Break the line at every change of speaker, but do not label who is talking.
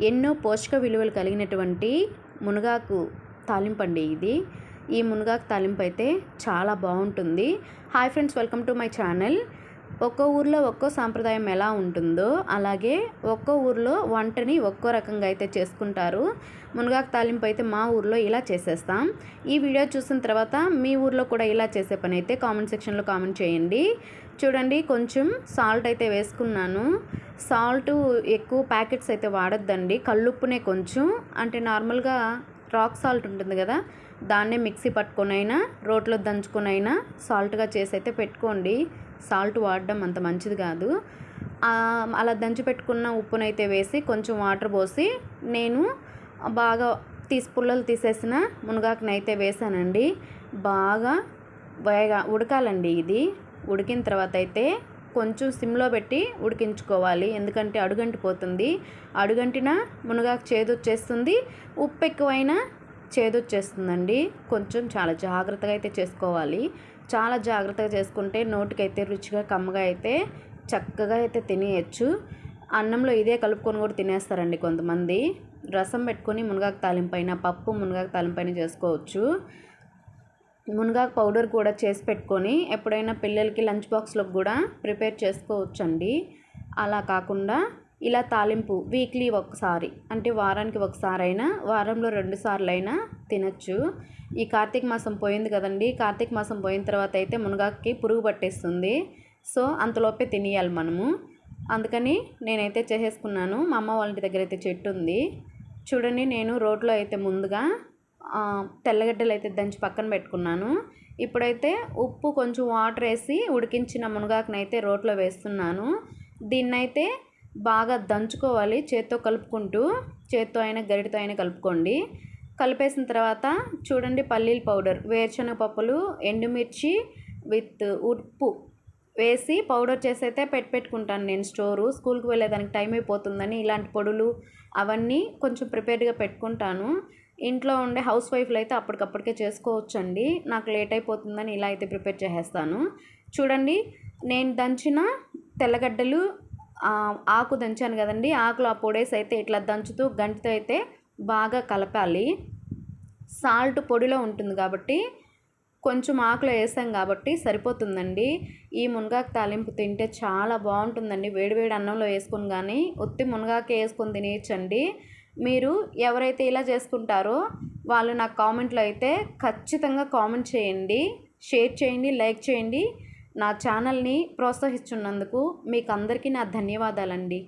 ఎన్నో పోషక విలువలు కలిగినటువంటి మునగాకు తాలింపండి ఇది. ఈ మునగాకు తాలింపు అయితే చాలా బాగుంటుంది. Hi friends welcome to my channel ఒక్కో ఊర్లో ఒక్కో సాంప్రదాయం ఎలా ఉంటుందో అలాగే ఒక్కో ఊర్లో వంటని ఒక్కో రకంగా అయితే చేసుకుంటారు. మునగాకు తాలింపు అయితే మా ఊర్లో ఇలా చేసేస్తాం. ఈ వీడియో చూసిన తర్వాత మీ ఊర్లో కూడా ఇలా చేసే పని అయితే కామెంట్ సెక్షన్లో కామెంట్ చేయండి. చూడండి కొంచెం సాల్ట్ అయితే వేసుకున్నాను. సాల్ట్ ఎక్కువ ప్యాకెట్స్ అయితే వాడొద్దండి. కళ్ళుప్పునే కొంచెం. అంటే నార్మల్గా రాక్ సాల్ట్ ఉంటుంది కదా దాన్నే మిక్సీ పట్టుకొనైనా రోట్లో దంచుకొనైనా సాల్ట్గా చేసి అయితే పెట్టుకోండి. సాల్ట్ వాడడం అంత మంచిది కాదు. అలా దంచి పెట్టుకున్న ఉప్పునైతే వేసి కొంచెం వాటర్ పోసి నేను బాగా తీసి పుల్లలు తీసేసిన మునగాకునైతే వేసానండి. బాగా వేగా ఉడకాలండి ఇది. ఉడికిన తర్వాత అయితే కొంచెం సిమ్లో పెట్టి ఉడికించుకోవాలి. ఎందుకంటే అడుగంటిపోతుంది. అడుగంటిన మునగాకు చేదొచ్చేస్తుంది. ఉప్పు ఎక్కువైనా చేదొచ్చేస్తుందండి. కొంచెం చాలా జాగ్రత్తగా అయితే చేసుకోవాలి. చాలా జాగ్రత్తగా చేసుకుంటే నోటికైతే రుచిగా కమ్మగా అయితే చక్కగా అయితే తినేయచ్చు. అన్నంలో ఇదే కలుపుకొని కూడా తినేస్తారండి కొంతమంది. రసం పెట్టుకొని మునగాకు తాలింపైన పప్పు మునగాకు తాలింపైన చేసుకోవచ్చు. మునగాకు పౌడర్ కూడా చేసి పెట్టుకొని ఎప్పుడైనా పిల్లలకి లంచ్ బాక్స్లోకి కూడా ప్రిపేర్ చేసుకోవచ్చండి. అలా కాకుండా ఇలా తాలింపు వీక్లీ ఒకసారి అంటే వారానికి ఒకసారి అయినా వారంలో రెండు సార్లు అయినా తినచ్చు. ఈ కార్తీక మాసం పోయింది కదండి కార్తీక మాసం పోయిన తర్వాత అయితే మునగాకి పురుగు పట్టేస్తుంది. సో అంతలోపే తినేయాలి మనము. అందుకని నేనైతే చేసేసుకున్నాను. మా అమ్మ వాళ్ళ ఇంటి దగ్గర అయితే చెట్టు ఉంది. చూడండి నేను రోడ్లో అయితే ముందుగా తెల్లగడ్డలు అయితే దంచి పక్కన పెట్టుకున్నాను. ఇప్పుడైతే ఉప్పు కొంచెం వాటర్ వేసి ఉడికించిన మునగాకునైతే రోట్లో వేస్తున్నాను. దీన్నైతే బాగా దంచుకోవాలి చేత్తో కలుపుకుంటూ చేత్తో అయినా గరిటితో అయినా కలుపుకోండి. కలిపేసిన తర్వాత చూడండి పల్లీల పౌడర్ వేరుశనగ పప్పులు ఎండుమిర్చి విత్ ఉప్పు వేసి పౌడర్ చేసి అయితే పెట్టి పెట్టుకుంటాను నేను స్టోరు. స్కూల్కి వెళ్ళేదానికి టైం అయిపోతుందని ఇలాంటి పొడులు అవన్నీ కొంచెం ప్రిపేర్డ్గా పెట్టుకుంటాను. ఇంట్లో ఉండే హౌస్ వైఫ్లు అయితే అప్పటికప్పటికే చేసుకోవచ్చండి. నాకు లేట్ అయిపోతుందని ఇలా అయితే ప్రిపేర్ చేసేస్తాను. చూడండి నేను దంచిన తెల్లగడ్డలు ఆకు దంచాను కదండి. ఆకులు ఆ పొడేసి అయితే ఇట్లా దంచుతూ గంటితో అయితే బాగా కలపాలి. సాల్ట్ పొడిలో ఉంటుంది కాబట్టి కొంచెం ఆకులో వేసాం కాబట్టి సరిపోతుందండి. ఈ మునగాకు తాలింపు తింటే చాలా బాగుంటుందండి. వేడివేడి అన్నంలో వేసుకొని కానీ ఉత్తి మునగాకే వేసుకొని తినేయచ్చండి. మీరు ఎవరైతే ఇలా చేసుకుంటారో వాళ్ళు నాకు కామెంట్లో అయితే ఖచ్చితంగా కామెంట్ చేయండి షేర్ చేయండి లైక్ చేయండి. నా ఛానల్ని ప్రోత్సహిస్తున్నందుకు మీకు అందరికీ నా ధన్యవాదాలండి.